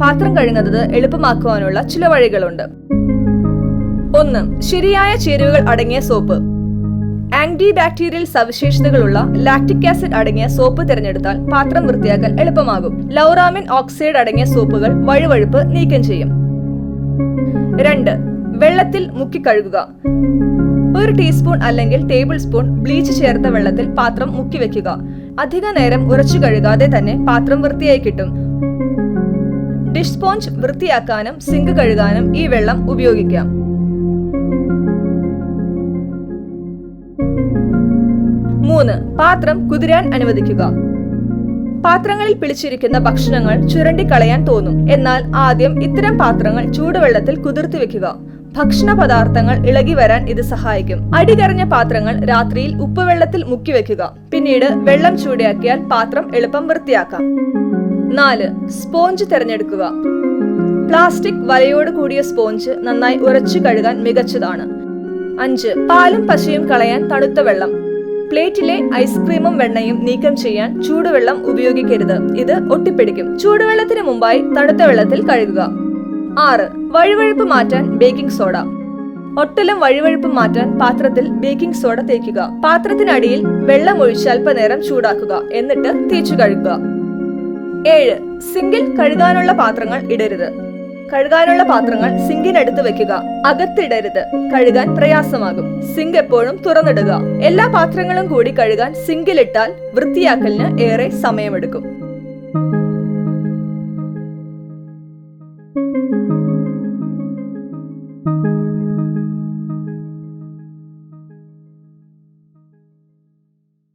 പാത്രം കഴുകുന്നത് എളുപ്പമാക്കുവാനുള്ള ചില വഴികളുണ്ട്. ഒന്ന് ശരിയായ ചേരുവകൾ അടങ്ങിയ സോപ്പ്. ആന്റി ബാക്ടീരിയൽ സവിശേഷതകളുള്ള ലാക്ടിക് ആസിഡ് അടങ്ങിയ സോപ്പ് തിരഞ്ഞെടുത്താൽ പാത്രം വൃത്തിയാക്കാൻ എളുപ്പമാകും. ലൗറാമിൻ ഓക്സൈഡ് അടങ്ങിയ സോപ്പുകൾ വഴുവഴുപ്പ് നീക്കം ചെയ്യും. രണ്ട് വെള്ളത്തിൽ മുക്കി കഴുകുക. ഒരു ടീസ്പൂൺ അല്ലെങ്കിൽ ടേബിൾ സ്പൂൺ ബ്ലീച്ച് ചേർത്ത വെള്ളത്തിൽ പാത്രം മുക്കി വെക്കുക. അധിക നേരം ഉറച്ചു കഴുകാതെ തന്നെ പാത്രം വൃത്തിയായി കിട്ടും. ഡിഷ് സ്പോഞ്ച് വൃത്തിയാക്കാനും സിങ്ക് കഴുകാനും ഈ വെള്ളം ഉപയോഗിക്കാം. മൂന്ന് പാത്രം കുതിരാൻ അനുവദിക്കുക. പാത്രങ്ങളിൽ പിടിച്ചിരിക്കുന്ന ഭക്ഷണങ്ങൾ ചുരണ്ടിക്കളയാൻ തോന്നും. എന്നാൽ ആദ്യം ഇത്തരം പാത്രങ്ങൾ ചൂടുവെള്ളത്തിൽ കുതിർത്തി വെക്കുക. ഭക്ഷണ പദാർത്ഥങ്ങൾ ഇളകി വരാൻ ഇത് സഹായിക്കും. അടികറഞ്ഞ പാത്രങ്ങൾ രാത്രിയിൽ ഉപ്പുവെള്ളത്തിൽ മുക്കി വെക്കുക. പിന്നീട് വെള്ളം ചൂടാക്കിയാൽ പാത്രം എളുപ്പം വൃത്തിയാക്കാം. നാല് സ്പോഞ്ച് തിരഞ്ഞെടുക്കുക. പ്ലാസ്റ്റിക് വലയോട് കൂടിയ സ്പോഞ്ച് നന്നായി ഉറച്ചു കഴുകാൻ മികച്ചതാണ്. അഞ്ച് പാലും പശയും കളയാൻ തണുത്ത വെള്ളം. പ്ലേറ്റിലെ ഐസ്ക്രീമും വെണ്ണയും നീക്കം ചെയ്യാൻ ചൂടുവെള്ളം ഉപയോഗിക്കരുത്. ഇത് ഒട്ടിപ്പിടിക്കും. ചൂടുവെള്ളത്തിന് മുമ്പായി തണുത്ത വെള്ളത്തിൽ കഴുകുക. ആറ് വഴുവഴുപ്പ് മാറ്റാൻ ബേക്കിംഗ് സോഡ. ഒട്ടലും വഴുവഴുപ്പ് മാറ്റാൻ പാത്രത്തിൽ ബേക്കിംഗ് സോഡ തേക്കുക. പാത്രത്തിനടിയിൽ വെള്ളം ഒഴിച്ച് അല്പനേരം ചൂടാക്കുക. എന്നിട്ട് തേച്ചു കഴുകുക. ഏഴ് സിങ്കിൽ കഴുകാനുള്ള പാത്രങ്ങൾ ഇടരുത്. കഴുകാനുള്ള പാത്രങ്ങൾ സിങ്കിനടുത്ത് വെക്കുക. അകത്തിടരുത്. കഴുകാൻ പ്രയാസമാകും. സിങ്ക് എപ്പോഴും തുറന്നിടുക. എല്ലാ പാത്രങ്ങളും കൂടി കഴുകാൻ സിങ്കിലിട്ടാൽ വൃത്തിയാക്കലിന് ഏറെ സമയമെടുക്കും.